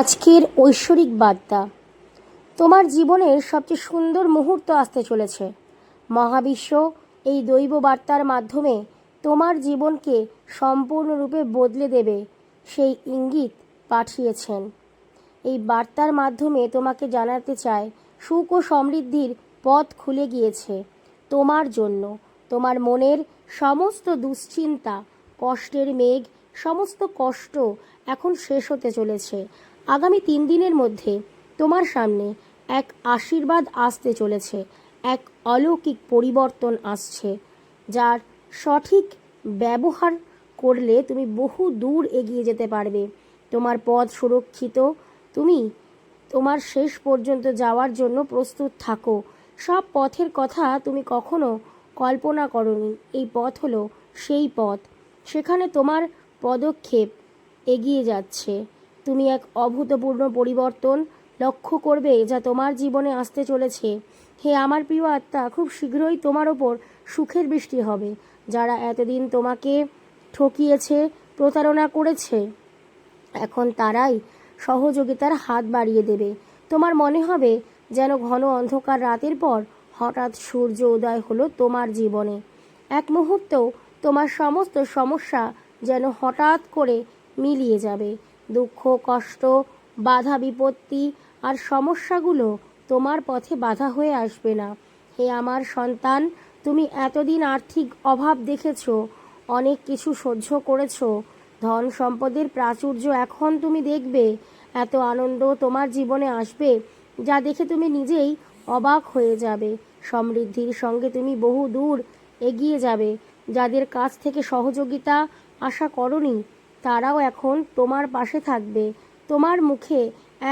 আজকের ঐশ্বরিক বার্তা। তোমার জীবনের সবচেয়ে সুন্দর মুহূর্ত আসতে চলেছে। মহাবিশ্ব এই দৈব বার্তার মাধ্যমে তোমার জীবনকে সম্পূর্ণরূপে বদলে দেবে, সেই ইঙ্গিত পাঠিয়েছেন। এই বার্তার মাধ্যমে তোমাকে জানাতে চায়, সুখ ও সমৃদ্ধির পথ খুলে গিয়েছে তোমার জন্য। তোমার মনের সমস্ত দুশ্চিন্তা, কষ্টের মেঘ, সমস্ত কষ্ট এখন শেষ হতে চলেছে। আগামী তিন দিনের মধ্যে তোমার সামনে এক আশীর্বাদ আসতে চলেছে, এক অলৌকিক পরিবর্তন আসছে, যার সঠিক ব্যবহার করলে তুমি বহু দূর এগিয়ে যেতে পারবে। তোমার পথ সুরক্ষিত, তুমি তোমার শেষ পর্যন্ত যাওয়ার জন্য প্রস্তুত থাকো। সব পথের কথা তুমি কখনো কল্পনা করনি, এই পথ হলো সেই পথ। সেখানে তোমার পদক্ষেপ এগিয়ে যাচ্ছে। তুমি এক অভূতপূর্ণ পরিবর্তন লক্ষ্য করবে যা তোমার জীবনে আসতে চলেছে। হে আমার প্রিয় আত্মা, খুব শীঘ্রই তোমার ওপর সুখের বৃষ্টি হবে, যারা এতদিন তোমাকে ঠকিয়েছে, প্রতারণা করেছে। এখন তারাই সহযোগিতার হাত বাড়িয়ে দেবে। তোমার মনে হবে যেন ঘন অন্ধকার রাতের পর হঠাৎ সূর্য উদয় হলো তোমার জীবনে। এক মুহূর্তেও তোমার সমস্ত সমস্যা যেন হঠাৎ করে মিলিয়ে যাবে। দুঃখ, কষ্ট, বাধা, বিপত্তি আর সমস্যাগুলো তোমার পথে বাধা হয়ে আসবে না। হে আমার সন্তান, তুমি এতদিন আর্থিক অভাব দেখেছ, অনেক কিছু সহ্য করেছ। ধন সম্পদের প্রাচুর্য এখন তুমি দেখবে, এত আনন্দ তোমার জীবনে আসবে, যা দেখে তুমি নিজেই অবাক হয়ে যাবে। সমৃদ্ধির সঙ্গে তুমি বহু দূর এগিয়ে যাবে। যাদের কাছ থেকে সহযোগিতা আশা করনি তারাও এখন তোমার পাশে থাকবে। তোমার মুখে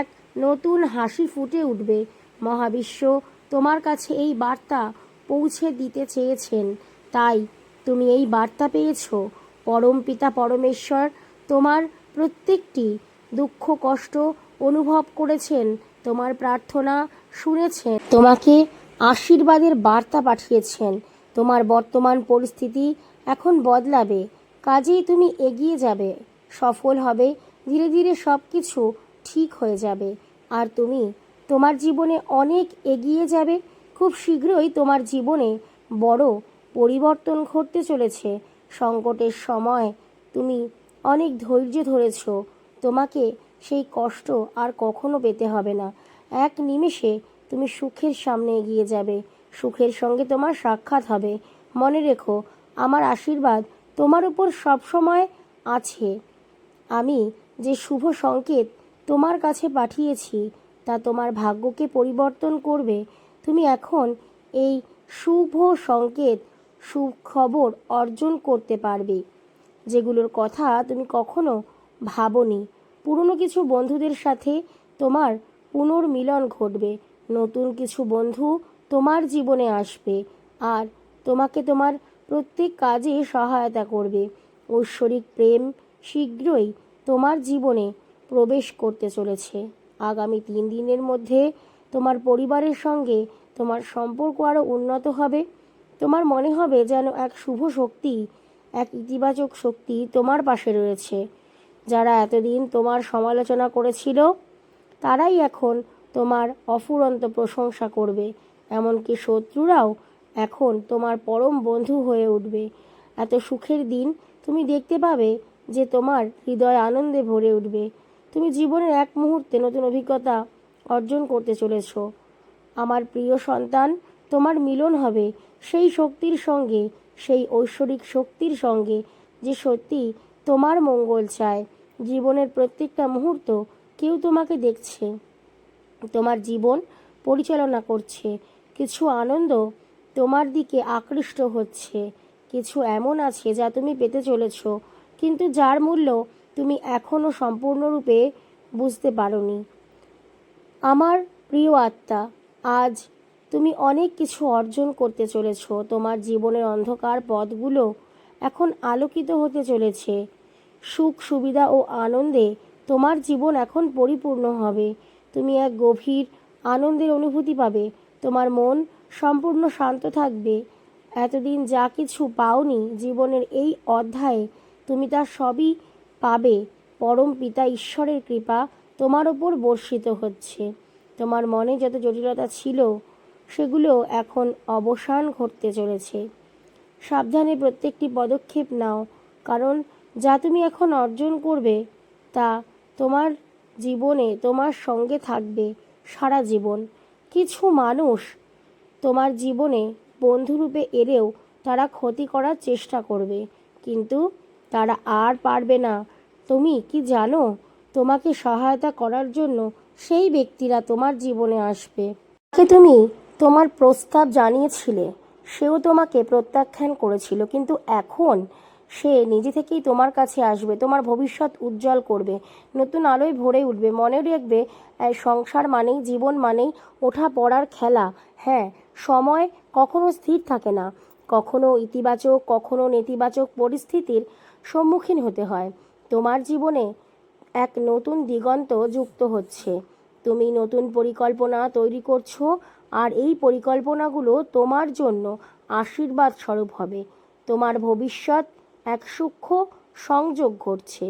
এক নতুন হাসি ফুটে উঠবে। মহাবিশ্ব তোমার কাছে এই বার্তা পৌঁছে দিতে চেয়েছেন। তাই তুমি এই বার্তা পেয়েছ। পরম পিতা পরমেশ্বর তোমার প্রত্যেকটি দুঃখ, কষ্ট অনুভব করেছেন, তোমার প্রার্থনা শুনেছেন, তোমাকে আশীর্বাদের বার্তা পাঠিয়েছেন। তোমার বর্তমান পরিস্থিতি এখন বদলাবে। কাজেই তুমি এগিয়ে যাবে, সফল হবে, ধীরে ধীরে সব কিছু ঠিক হয়ে যাবে। আর তুমি তোমার জীবনে অনেক এগিয়ে যাবে, খুব শীঘ্রই তোমার জীবনে বড় পরিবর্তন ঘটতে চলেছে। সংকটের সময় তুমি অনেক ধৈর্য ধরেছ, তোমাকে সেই কষ্ট আর কখনো পেতে হবে না। এক নিমেষে তুমি সুখের সামনে এগিয়ে যাবে, সুখের সঙ্গে তোমার সাক্ষাৎ হবে। মনে রেখো, আমার আশীর্বাদ তোমার উপর সবসময় আছে। আমি যে শুভ সংকেত তোমার কাছে পাঠিয়েছি, তা তোমার ভাগ্যকে পরিবর্তন করবে। তুমি এখন এই শুভ সংকেত সুখবর অর্জন করতে পারবে। যেগুলোর কথা তুমি কখনো ভাবনি। পুরনো কিছু বন্ধুদের সাথে তোমার পুনর্মিলন ঘটবে। নতুন কিছু বন্ধু তোমার জীবনে আসবে। আর তোমাকে তোমার প্রত্যেক কাজে সহায়তা করবে। ঐশ্বরিক প্রেম শীঘ্রই তোমার জীবনে প্রবেশ করতে চলেছে। আগামী তিন দিনের মধ্যে তোমার পরিবারের সঙ্গে তোমার সম্পর্ক আরও উন্নত হবে। তোমার মনে হবে যেন এক শুভ শক্তি, এক ইতিবাচক শক্তি তোমার পাশে রয়েছে। যারা এতদিন তোমার সমালোচনা করেছিল, তারাই এখন তোমার অফুরন্ত প্রশংসা করবে। এমনকি শত্রুরাও এখন তোমার পরম বন্ধু হয়ে উঠবে। এত সুখের দিন তুমি দেখতে পাবে যে তোমার হৃদয় আনন্দে ভরে উঠবে। তুমি জীবনের এক মুহূর্তে নতুন অভিজ্ঞতা অর্জন করতে চলেছ। আমার প্রিয় সন্তান, তোমার মিলন হবে সেই শক্তির সঙ্গে, সেই ঐশ্বরিক শক্তির সঙ্গে, যে সত্যি তোমার মঙ্গল চায়। জীবনের প্রত্যেকটা মুহূর্ত কেউ তোমাকে দেখছে। তোমার জীবন পরিচালনা করছে। কিছু আনন্দ তোমার দিকে আকৃষ্ট হচ্ছে। কিছু এমন আছে যা তুমি পেতে চলেছ, কিন্তু যার মূল্য তুমি এখনও সম্পূর্ণরূপে বুঝতে পারোনি। আমার প্রিয় আত্মা, আজ তুমি অনেক কিছু অর্জন করতে চলেছ। তোমার জীবনের অন্ধকার পথগুলো এখন আলোকিত হতে চলেছে। সুখ, সুবিধা ও আনন্দে তোমার জীবন এখন পরিপূর্ণ হবে। তুমি এক গভীর আনন্দের অনুভূতি পাবে। তোমার মন সম্পূর্ণ শান্ত থাকবে। এতদিন যা কিছু পাওনি জীবনের এই অধ্যায়ে তুমি তার সবই পাবে। পরম পিতা ঈশ্বরের কৃপা তোমার ওপর বর্ষিত হচ্ছে। তোমার মনে যত জটিলতা ছিল, সেগুলো এখন অবসান ঘটতে চলেছে। সাবধানে প্রত্যেকটি পদক্ষেপ নাও, কারণ যা তুমি এখন অর্জন করবে, তা তোমার জীবনে তোমার সঙ্গে থাকবে সারা জীবন। কিছু মানুষ তোমার জীবনে বন্ধুরূপে এলেও তারা ক্ষতি করার চেষ্টা করবে। কিন্তু তারা আর পারবে না। তুমি কি জানো, তোমাকে সহায়তা করার জন্য সেই ব্যক্তিরা তোমার জীবনে আসবে। তাকে তুমি তোমার প্রস্তাব জানিয়েছিলে, সেও তোমাকে প্রত্যাখ্যান করেছিল। কিন্তু এখন সে নিজে থেকেই তোমার কাছে আসবে, তোমার ভবিষ্যৎ উজ্জ্বল করবে, নতুন আলোয় ভরে উঠবে। মনে রাখবে সংসার মানেই জীবন, মানেই ওঠা পড়ার খেলা। হ্যাঁ সময় কখনো স্থির থাকে না। কখনো ইতিবাচক, কখনো নেতিবাচক পরিস্থিতির সম্মুখীন হতে হয়। তোমার জীবনে এক নতুন দিগন্ত যুক্ত হচ্ছে। তুমি নতুন পরিকল্পনা তৈরি করছ, আর এই পরিকল্পনাগুলো তোমার জন্য আশীর্বাদ স্বরূপ হবে। তোমার ভবিষ্যৎ এক সূক্ষ্ম সংযোগ ঘটছে।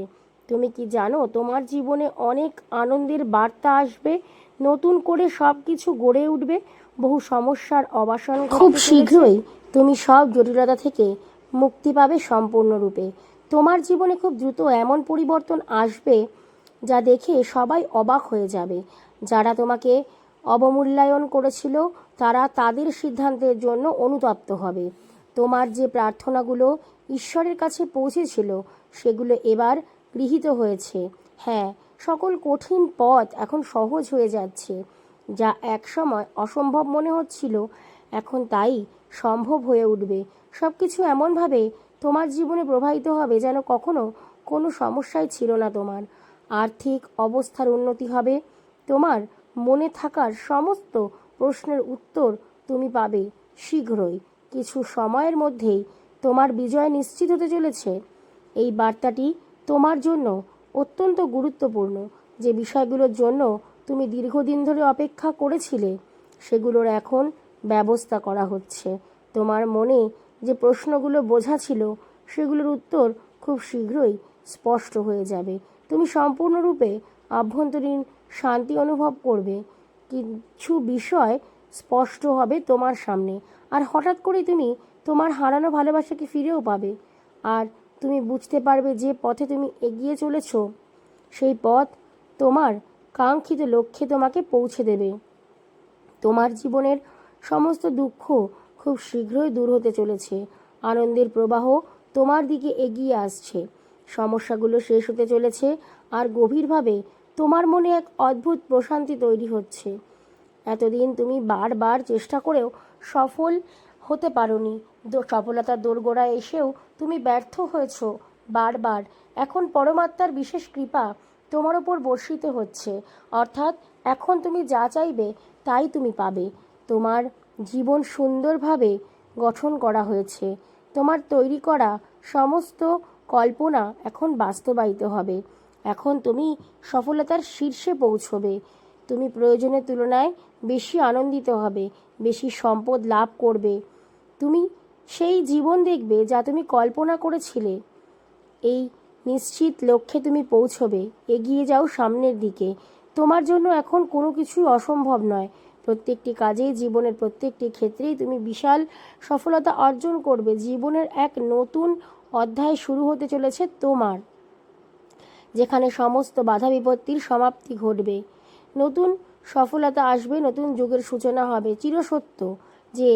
তুমি কি জানো তোমার জীবনে অনেক আনন্দের বার্তা আসবে নতুন করে সব কিছু গড়ে উঠবে বহু সমস্যার অবাসন খুব শীঘ্রই তুমি সব জটিলতা থেকে মুক্তি পাবে সম্পূর্ণরূপে। তোমার জীবনে খুব দ্রুত এমন পরিবর্তন আসবে যা দেখে সবাই অবাক হয়ে যাবে। যারা তোমাকে অবমূল্যায়ন করেছিল তারা তাদের সিদ্ধান্তের জন্য অনুতপ্ত হবে। তোমার যে প্রার্থনাগুলো ঈশ্বরের কাছে পৌঁছেছিল, সেগুলো এবার গৃহীত হয়েছে। হ্যাঁ সকল কঠিন পথ এখন সহজ হয়ে যাচ্ছে, যা একসময় অসম্ভব মনে হচ্ছিল। এখন তাই সম্ভব হয়ে উঠবে। সব কিছু এমনভাবে তোমার জীবনে প্রবাহিত হবে যেন কখনো কোনো সমস্যাই ছিল না তোমার। আর্থিক অবস্থার উন্নতি হবে। তোমার মনে থাকার সমস্ত প্রশ্নের উত্তর তুমি পাবে শীঘ্রই। কিছু সময়ের মধ্যেই তোমার বিজয় নিশ্চিত হতে চলেছে। এই বার্তাটি তোমার জন্য অত্যন্ত গুরুত্বপূর্ণ। যে বিষয়গুলোর জন্য তুমি দীর্ঘদিন ধরে অপেক্ষা করেছিলে, সেগুলোর এখন ব্যবস্থা করা হচ্ছে। তোমার মনে যে প্রশ্নগুলো বোঝা ছিল, সেগুলোর উত্তর খুব শীঘ্রই স্পষ্ট হয়ে যাবে। তুমি সম্পূর্ণরূপে আভ্যন্তরীণ শান্তি অনুভব করবে। কিছু বিষয় স্পষ্ট হবে তোমার সামনে। আর হঠাৎ করে তুমি তোমার হারানো ভালোবাসাকে ফিরেও পাবে? আর তুমি বুঝতে পারবে যে পথে তুমি এগিয়ে চলেছ, সেই পথ তোমার কাঙ্ক্ষিত লক্ষ্যে তোমাকে পৌঁছে দেবে। তোমার জীবনের সমস্ত দুঃখ খুব শীঘ্রই দূর হতে চলেছে। আনন্দের প্রবাহ তোমার দিকে এগিয়ে আসছে। সমস্যাগুলো শেষ হতে চলেছে আর গভীরভাবে তোমার মনে এক অদ্ভুত প্রশান্তি তৈরি হচ্ছে। এতদিন তুমি বারবার চেষ্টা করেও সফল হতে পারোনি। সফলতার দোরগোড়ায় এসেও তুমি ব্যর্থ হয়েছ। বারবার। এখন পরমাত্মার বিশেষ কৃপা তোমার ওপর বর্ষিত হচ্ছে। অর্থাৎ এখন তুমি যা চাইবে তাই তুমি পাবে। তোমার জীবন সুন্দরভাবে গঠন করা হয়েছে। তোমার তৈরি করা সমস্ত কল্পনা এখন বাস্তবায়িত হবে। এখন তুমি সফলতার শীর্ষে পৌঁছবে। তুমি প্রয়োজনের তুলনায় বেশি আনন্দিত হবে, বেশি সম্পদ লাভ করবে। তুমি সেই জীবন দেখবে যা তুমি কল্পনা করেছিলে। এই নিশ্চিত লক্ষ্যে তুমি পৌঁছবে। এগিয়ে যাও সামনের দিকে। তোমার জন্য এখন কোনো কিছুই অসম্ভব নয়। প্রত্যেকটি কাজেই জীবনের প্রত্যেকটি ক্ষেত্রেই তুমি বিশাল সফলতা অর্জন করবে। জীবনের এক নতুন অধ্যায় শুরু হতে চলেছে তোমার, যেখানে সমস্ত বাধা বিপত্তির সমাপ্তি ঘটবে। নতুন সফলতা আসবে, নতুন যুগের সূচনা হবে। চিরসত্য যে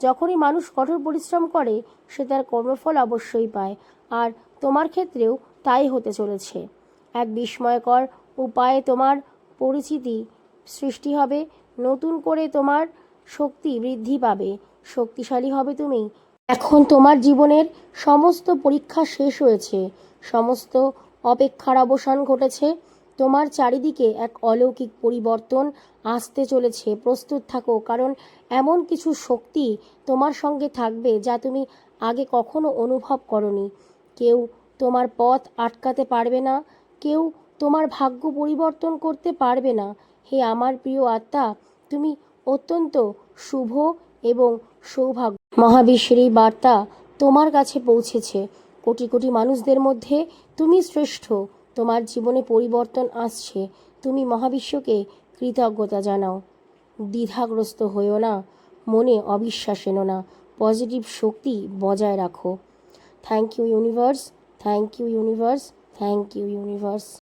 যখনই মানুষ কঠোর পরিশ্রম করে, সে তার কর্মফল অবশ্যই পায়। আর তোমার ক্ষেত্রেও তাই হতে চলেছে। এক বিস্ময়কর উপায়ে তোমার পরিচিতি সৃষ্টি হবে। নতুন করে তোমার শক্তি বৃদ্ধি পাবে। শক্তিশালী হবে তুমি। এখন তোমার জীবনের সমস্ত পরীক্ষা শেষ হয়েছে। সমস্ত অপেক্ষার অবসান ঘটেছে। তোমার চারিদিকে এক অলৌকিক পরিবর্তন আসতে চলেছে, প্রস্তুত থাকো, কারণ এমন কিছু শক্তি তোমার সঙ্গে থাকবে যা তুমি আগে কখনো অনুভব করনি। কেউ তোমার পথ আটকাতে পারবে না, কেউ তোমার ভাগ্য পরিবর্তন করতে পারবে না। হে আমার প্রিয় আত্মা, তুমি অত্যন্ত শুভ এবং সৌভাগ্য। মহাবিশ্বের এই বার্তা তোমার কাছে পৌঁছেছে। কোটি কোটি মানুষদের মধ্যে তুমি শ্রেষ্ঠ। তোমার জীবনে পরিবর্তন আসছে। তুমি মহাবিশ্বকে কৃতজ্ঞতা জানাও। দ্বিধাগ্রস্ত হয়েও না, মনে অবিশ্বাস এনো না। পজিটিভ শক্তি বজায় রাখো। Thank you universe, thank you universe, thank you universe.